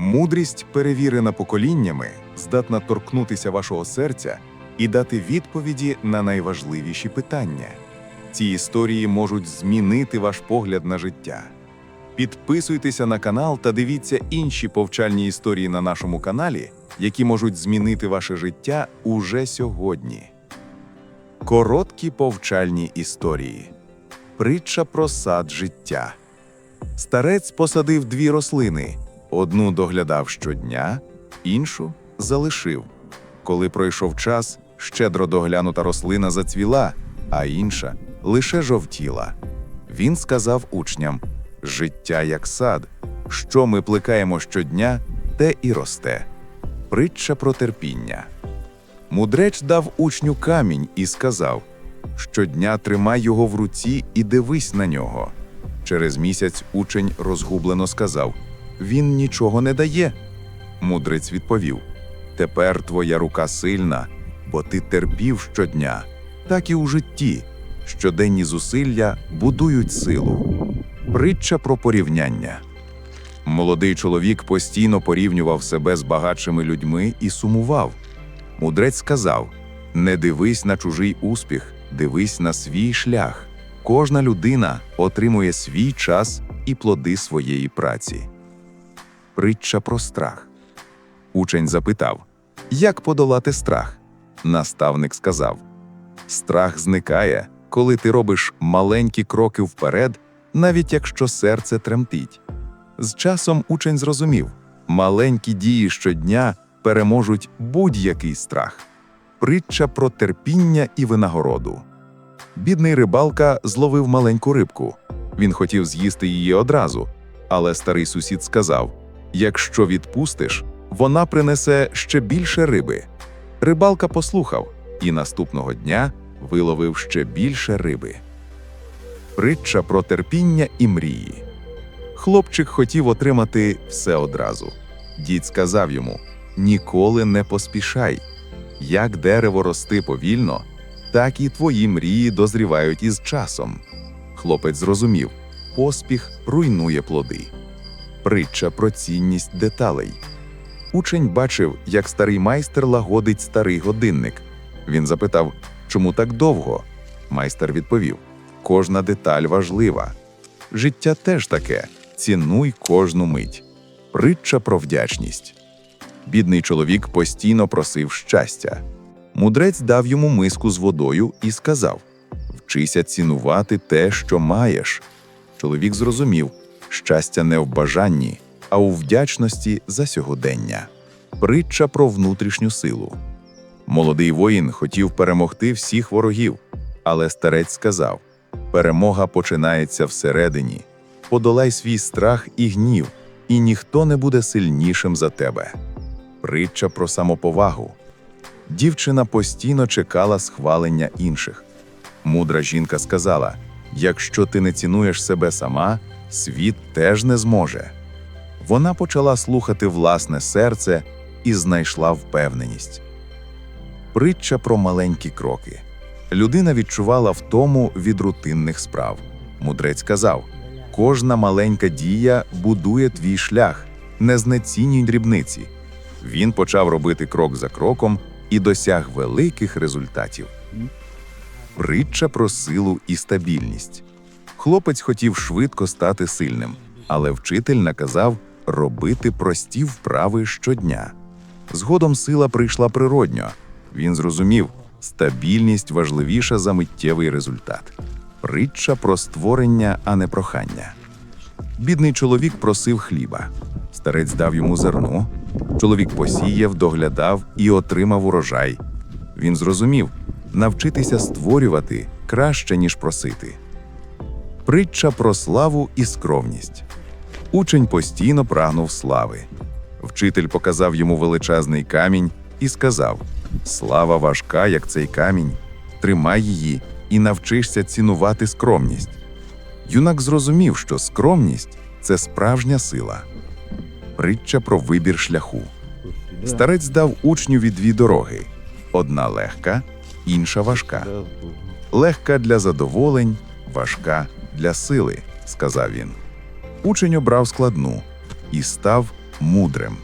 Мудрість, перевірена поколіннями, здатна торкнутися вашого серця і дати відповіді на найважливіші питання. Ці історії можуть змінити ваш погляд на життя. Підписуйтеся на канал та дивіться інші повчальні історії на нашому каналі, які можуть змінити ваше життя уже сьогодні. Короткі повчальні історії. Притча про сад життя. Старець посадив дві рослини: одну доглядав щодня, іншу залишив. Коли пройшов час, щедро доглянута рослина зацвіла, а інша лише жовтіла. Він сказав учням: життя як сад, що ми плекаємо щодня, те і росте. Притча про терпіння. Мудрець дав учню камінь і сказав: Щодня тримай його в руці і дивись на нього. Через місяць учень розгублено сказав: Він нічого не дає. Мудрець відповів: Тепер твоя рука сильна, бо ти терпів щодня, так і у житті. Щоденні зусилля будують силу. Притча про порівняння. Молодий чоловік постійно порівнював себе з багатшими людьми і сумував. Мудрець сказав: Не дивись на чужий успіх, дивись на свій шлях. Кожна людина отримує свій час і плоди своєї праці. Притча про страх. Учень запитав: Як подолати страх? Наставник сказав: Страх зникає, коли ти робиш маленькі кроки вперед, навіть якщо серце тремтить. З часом учень зрозумів, маленькі дії щодня переможуть будь-який страх. Притча про терпіння і винагороду. Бідний рибалка зловив маленьку рибку. Він хотів з'їсти її одразу, але старий сусід сказав: якщо відпустиш, вона принесе ще більше риби. Рибалка послухав і наступного дня виловив ще більше риби. Притча про терпіння і мрії. Хлопчик хотів отримати все одразу. Дід сказав йому: ніколи не поспішай. Як дерево рости повільно, так і твої мрії дозрівають із часом. Хлопець зрозумів, поспіх руйнує плоди. Притча про цінність деталей. Учень бачив, як старий майстер лагодить старий годинник. Він запитав, чому так довго? Майстер відповів: кожна деталь важлива. Життя теж таке. Цінуй кожну мить. Притча про вдячність. Бідний чоловік постійно просив щастя. Мудрець дав йому миску з водою і сказав: Вчися цінувати те, що маєш. Чоловік зрозумів, щастя не в бажанні, а у вдячності за сьогодення. Притча про внутрішню силу. Молодий воїн хотів перемогти всіх ворогів, але старець сказав: перемога починається всередині. Подолай свій страх і гнів, і ніхто не буде сильнішим за тебе. Притча про самоповагу. Дівчина постійно чекала схвалення інших. Мудра жінка сказала: якщо ти не цінуєш себе сама, світ теж не зможе. Вона почала слухати власне серце і знайшла впевненість. Притча про маленькі кроки. Людина відчувала втому від рутинних справ. Мудрець казав: кожна маленька дія будує твій шлях, не знецінюй дрібниці. Він почав робити крок за кроком і досяг великих результатів. Притча про силу і стабільність. Хлопець хотів швидко стати сильним, але вчитель наказав робити прості вправи щодня. Згодом сила прийшла природньо. Він зрозумів, стабільність важливіша за миттєвий результат. Притча про створення, а не прохання. Бідний чоловік просив хліба. Старець дав йому зерно. Чоловік посіяв, доглядав і отримав урожай. Він зрозумів навчитися створювати краще, ніж просити. Притча про славу і скромність. Учень постійно прагнув слави. Вчитель показав йому величезний камінь і сказав: Слава важка, як цей камінь, тримай її і навчишся цінувати скромність. Юнак зрозумів, що скромність це справжня сила. Притча про вибір шляху. Старець дав учню дві дороги: одна легка, інша важка. Легка для задоволень, важка для сили, сказав він. Учень обрав складну і став мудрим.